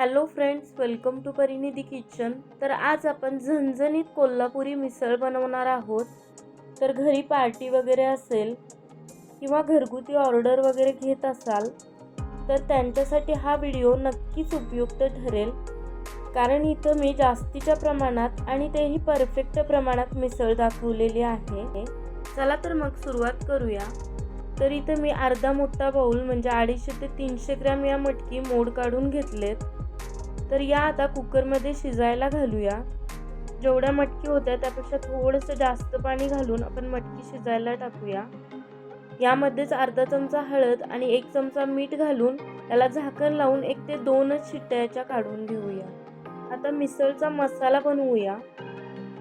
Hello friends welcome to Parinidhi kitchen तर आज आपण झणझणीत कोल्हापुरी मिसळ बनवणार आहोत. तर घरी पार्टी वगैरे असेल किंवा घरगुती ऑर्डर वगैरे घेत असाल तर त्यांच्यासाठी हा व्हिडिओ नक्कीच उपयुक्त ठरेल. कारण इथं मी जास्तीच्या प्रमाणात आणि तेही परफेक्ट प्रमाणात मिसळ दाखवलेली आहे. चला तर मग सुरुवात करूया. तर इथं मी अर्धा मोठा बाऊल म्हणजे अडीचशे ते तीनशे ग्रॅम या मटकी मोड काढून घेतलेत. तर या आता कुकरमध्ये शिजायला घालूया. जेवढ्या मटकी होत्या त्यापेक्षा थोडंसं जास्त पाणी घालून आपण मटकी शिजायला टाकूया. यामध्येच अर्धा चमचा हळद आणि एक चमचा मीठ घालून त्याला झाकण लावून एक ते दोनच शिट्ट्याच्या काढून घेऊया. आता मिसळचा मसाला बनवूया.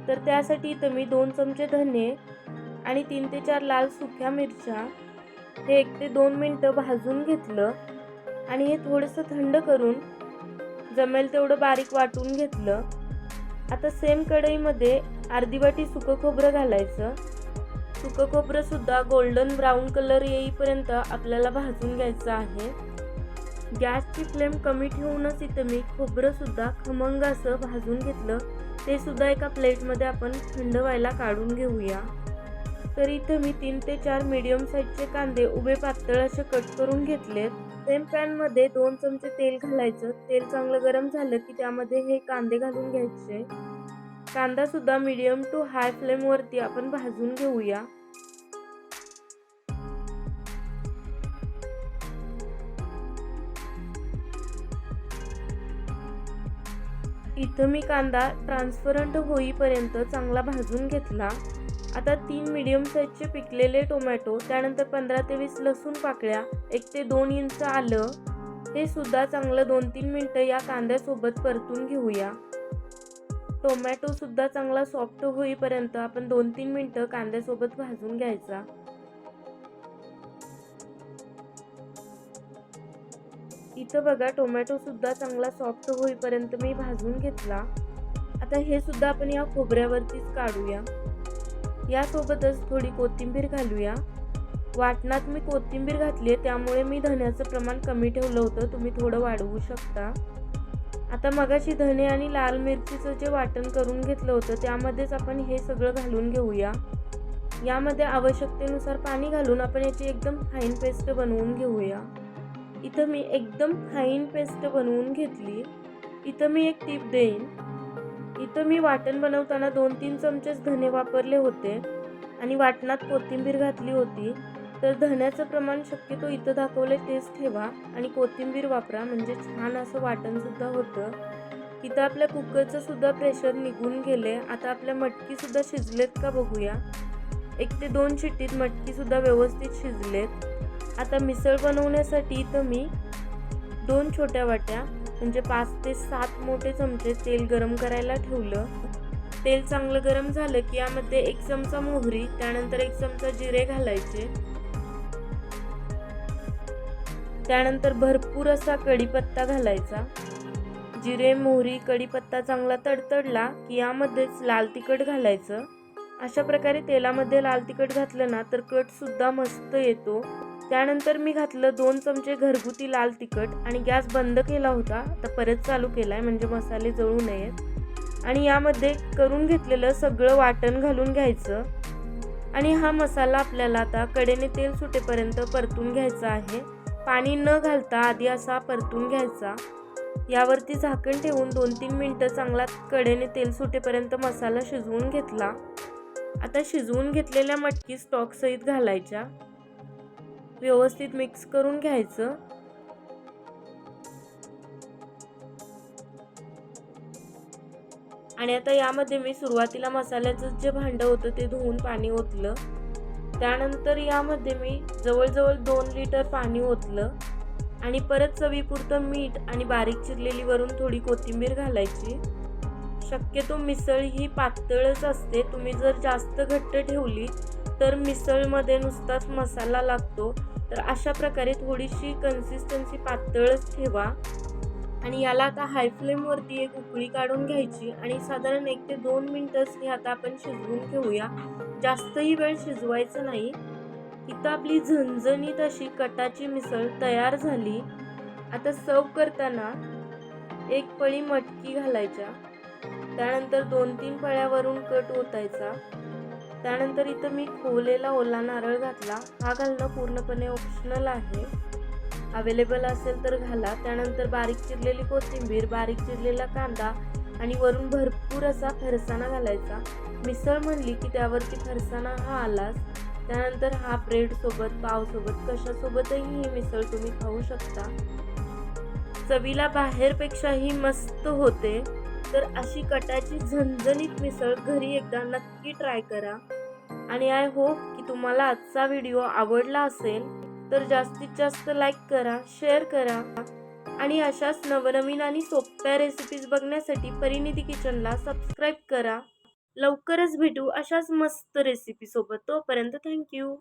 तर त्यासाठी इथं मी दोन चमचे धने आणि तीन ते चार लाल सुक्या मिरच्या हे एक ते दोन मिनटं भाजून घेतलं. आणि हे थोडंसं थंड करून जमेल तेवढं बारीक वाटून घेतलं. आता सेम कढईमध्ये अर्धी वाटी सुकं खोबरं घालायचं. सुकं खोबरं सुद्धा गोल्डन ब्राऊन कलर येईपर्यंत आपल्याला भाजून घ्यायचं आहे. गॅसची फ्लेम कमी ठेवूनच इथं मी खोबरं सुद्धा खमंग असं भाजून घेतलं. ते सुद्धा एका प्लेटमध्ये आपण थंड व्हायला काढून घेऊया. तर इथं मी तीन ते चार मीडियम साईजचे कांदे उभे पातळ असे कट करून घेतलेत. सेम पॅनमध्ये दोन चमचे तेल घालायचं. तेल चांगलं गरम झालं की त्यामध्ये हे कांदे घालून घ्यायचे. कांदा सुद्धा मीडियम टू हाय फ्लेमवरती आपण भाजून घेऊया. इथं मी कांदा ट्रान्सपरंट होईपर्यंत चांगला भाजून घेतला. आता तीन मीडियम साईजचे पिकलेले टोमॅटो त्यानंतर पंधरा ते वीस लसूण पाकळ्या एक ते दोन इंच आलं हे सुद्धा चांगलं दोन तीन मिनटं या कांद्यासोबत परतून घेऊया. टोमॅटो सुद्धा चांगला सॉफ्ट होईपर्यंत आपण दोन तीन मिनटं कांद्यासोबत भाजून घ्यायचा. इथं बघा टोमॅटो सुद्धा चांगला सॉफ्ट होईपर्यंत मी भाजून घेतला. आता हे सुद्धा आपण या खोबऱ्यावरतीच काढूया. यासोबतच थोडी कोथिंबीर घालूया. वाटणात मी कोथिंबीर घातली आहे त्यामुळे मी धण्याचं प्रमाण कमी ठेवलं होतं. तुम्ही थोडं वाढवू शकता. आता मगाशी धने आणि लाल मिरचीचं जे वाटण करून घेतलं होतं त्यामध्येच आपण हे सगळं घालून घेऊया. यामध्ये आवश्यकतेनुसार पाणी घालून आपण याची एकदम फाईन पेस्ट बनवून घेऊया. इथं मी एकदम फाईन पेस्ट बनवून घेतली. इथं मी एक टीप देईन. इथं मी वाटण बनवताना दोन तीन चमचेच धने वापरले होते आणि वाटणात कोथिंबीर घातली होती. तर धण्याचं प्रमाण शक्यतो इथं दाखवले तेच ठेवा आणि कोथिंबीर वापरा म्हणजे छान असं वाटणसुद्धा होतं. इथं आपल्या कुकरचं सुद्धा प्रेशर निघून गेले आता आपल्या मटकीसुद्धा शिजलेत का बघूया. एक ते दोन शिट्टीत मटकीसुद्धा व्यवस्थित शिजलेत. आता मिसळ बनवण्यासाठी इथं मी दोन छोट्या वाट्या म्हणजे पाच ते सात मोठे चमचे तेल गरम करायला ठेवलं. तेल चांगलं गरम झालं की यामध्ये एक चमचा मोहरी त्यानंतर एक चमचा जिरे घालायचे. त्यानंतर भरपूर असा कढीपत्ता घालायचा. जिरे मोहरी कढीपत्ता चांगला तडतडला की यामध्येच लाल तिखट घालायचं. अशा प्रकारे तेलामध्ये लाल तिखट घातलं ना तर कटसुद्धा मस्त येतो. त्यानंतर मी घातलं दोन चमचे घरगुती लाल तिखट आणि गॅस बंद केला होता. आता परत चालू केला आहे म्हणजे मसाले जळू नयेत. आणि यामध्ये करून घेतलेलं सगळं वाटण घालून घ्यायचं. आणि हा मसाला आपल्याला आता कडेने तेल सुटेपर्यंत परतून घ्यायचा आहे. पाणी न घालता आधी असा परतून घ्यायचा. यावरती झाकण ठेवून दोन तीन मिनटं चांगला कडेने तेल सुटेपर्यंत मसाला शिजवून घेतला. आता शिजवून घेतलेल्या मटकी स्टॉकसहित घालायच्या. व्यवस्थित मिक्स करून घ्यायचं. आणि आता यामध्ये मी सुरुवातीला मसाल्याचं जे भांडं होतं ते धुवून पाणी ओतलं. त्यानंतर यामध्ये मी जवळजवळ दोन लिटर पाणी ओतलं. आणि परत चवीपुरतं मीठ आणि बारीक चिरलेली वरून थोडी कोथिंबीर घालायची. शक्यतो मिसळ ही पातळच असते. तुम्ही जर जास्त घट्ट ठेवली तर मिसळमध्ये नुसताच मसाला लागतो. तर अशा प्रकारे थोडीशी कन्सिस्टन्सी पातळच ठेवा. आणि याला आता हाय फ्लेमवरती एक उकळी काढून घ्यायची आणि साधारण एक ते दोन मिनटंच हे आता आपण शिजवून घेऊया. जास्तही वेळ शिजवायचं नाही. इथं आपली झणझणीत अशी कटाची मिसळ तयार झाली. आता सर्व करताना एक पळी मटकी घालायच्या. त्यानंतर दोन तीन पळ्यावरून कट ओतायचा. त्यानंतर इथं मी खोवलेला ओला नारळ घातला. हा घालणं पूर्णपणे ऑप्शनल आहे. अवेलेबल असेल तर घाला. त्यानंतर बारीक चिरलेली कोथिंबीर बारीक चिरलेला कांदा आणि वरून भरपूर असा फरसाणा घालायचा. मिसळ म्हणली की त्यावरती फरसाणा हा आलाच. त्यानंतर हा ब्रेडसोबत पावसोबत कशासोबतही ही मिसळ तुम्ही खाऊ शकता. चवीला बाहेरपेक्षाही मस्त होते. तर अशी कटाची झणझणीत मिसळ घरी एकदा नक्की ट्राय करा. आणि आय होप की तुम्हाला आजचा व्हिडिओ आवडला असेल तर जास्तीत जास्त लाईक करा शेअर करा. आणि अशाच नवनवीन आणि सोप्या रेसिपीज बघण्यासाठी परिणिती किचनला सबस्क्राईब करा. लवकरच भेटू अशाच मस्त रेसिपीसोबत तोपर्यंत थँक्यू